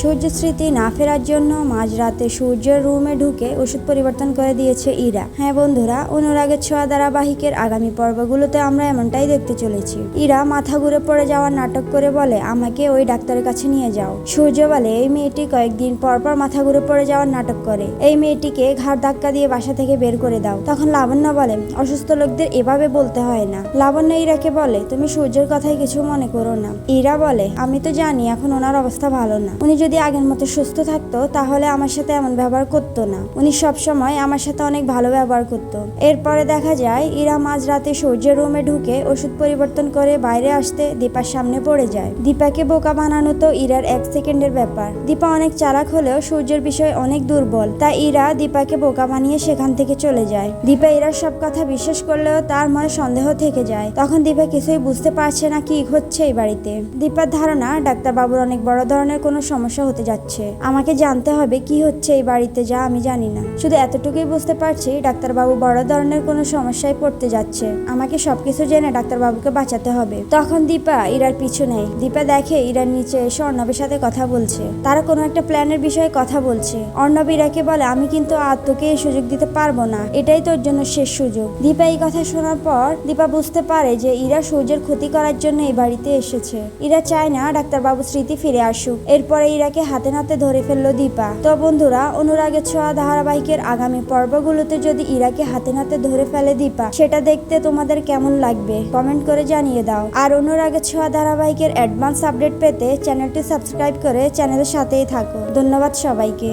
সূর্য স্মৃতি না ফেরার জন্য মাঝরাতে সূর্যের রুমে ঢুকে ওষুধ পরিবর্তন করে দিয়েছে ইরা। হ্যাঁ বন্ধুরা, অনুরাগের ছোঁয়া ধারাবাহিকের আগামী পর্বগুলোতে আমরা এমনটাই দেখতে চলেছি। ইরা মাথা ঘুরে পড়ে যাওয়ার নাটক করে বলে, আমাকে ওই ডাক্তারের কাছে নিয়ে যাও। সূর্য বলে, এই মেয়েটি কয়েকদিন পর পর মাথা ঘুরে পড়ে যাওয়ার নাটক করে। এই মেয়েটিকে ঘাড় ধাক্কা দিয়ে বাসা থেকে বের করে দাও। তখন লাবণ্য বলে, অসুস্থ লোকদের এভাবে বলতে হয় না। লাবণ্য ইরাকে বলে, তুমি সূর্যের কথাই কিছু মনে করো না। ইরা বলে, আমি তো জানি, এখন ওনার অবস্থা ভালো না। উনি যদি আগের মতো সুস্থ থাকতো, তাহলে আমার সাথে এমন ব্যবহার করতো না। উনি সব সময় আমার সাথে অনেক ভালো ব্যবহার করতো। এরপরে দেখা যায়, ইরা মাঝরাতে সূর্যের রুমে ঢুকে ওষুধ পরিবর্তন করে বাইরে আসতে দীপার সামনে পড়ে যায়। দীপাকে বোকা বানানো তো ইরার এক সেকেন্ডের ব্যাপার। দীপা অনেক চালাক হলেও সূর্যের বিষয়ে অনেক দুর্বল, তাই ইরা দীপাকে বোকা বানিয়ে সেখান থেকে চলে যায়। দীপা ইরার সব কথা বিশ্বাস করলেও তার মনে সন্দেহ থেকে যায়। তখন দীপা কিছুই বুঝতে পারছে না কি হচ্ছে এই বাড়িতে। দীপার ধারণা, ডাক্তারবাবুর অনেক বড় ধরনের কোনো সমস্যা হতে যাচ্ছে। আমাকে জানতে হবে কি হচ্ছে এই বাড়িতে যা আমি জানি না। শুধু এতটুকুই বুঝতে পারছি, ডাক্তারবাবু বড় ধরনের কোনো সমস্যায় পড়তে যাচ্ছে। আমাকে সবকিছু জেনে ডাক্তারবাবুকে বাঁচাতে হবে। তখন দীপা ইরার পিছু নেয়। দীপা দেখে ইরার নিচে এসে অর্ণবের সাথে কথা বলছে। তারা কোনো একটা প্ল্যানের বিষয়ে কথা বলছে। অর্ণব ইরাকে বলে, আমি কিন্তু আর তোকে এই সুযোগ দিতে পারব না। এটাই তোর জন্য শেষ সুযোগ। দীপা এই কথা শোনার পর দীপা বুঝতে পারে যে ইরা সূর্যের ক্ষতি করার জন্য এই বাড়িতে এসেছে। ইরা চায় না ডাক্তারবাবু স্মৃতি ফিরে আসুক। এরপরে ইরাকে হাতে নাতে ধরে ফেলল দীপা। তো বন্ধুরা, অনুরাগের ছোঁয়া ধারাবাহিকের আগামী পর্বগুলোতে যদি ইরাকে হাতে নাতে ধরে ফেলে দীপা, সেটা দেখতে তোমাদের কেমন লাগবে? কমেন্ট করে জানিয়ে দাও। আর অনুরাগের ছোঁয়া ধারাবাহিকের অ্যাডভান্স আপডেট পেতে চ্যানেলটি সাবস্ক্রাইব করে চ্যানেলের সাথেই থাকো। ধন্যবাদ সবাইকে।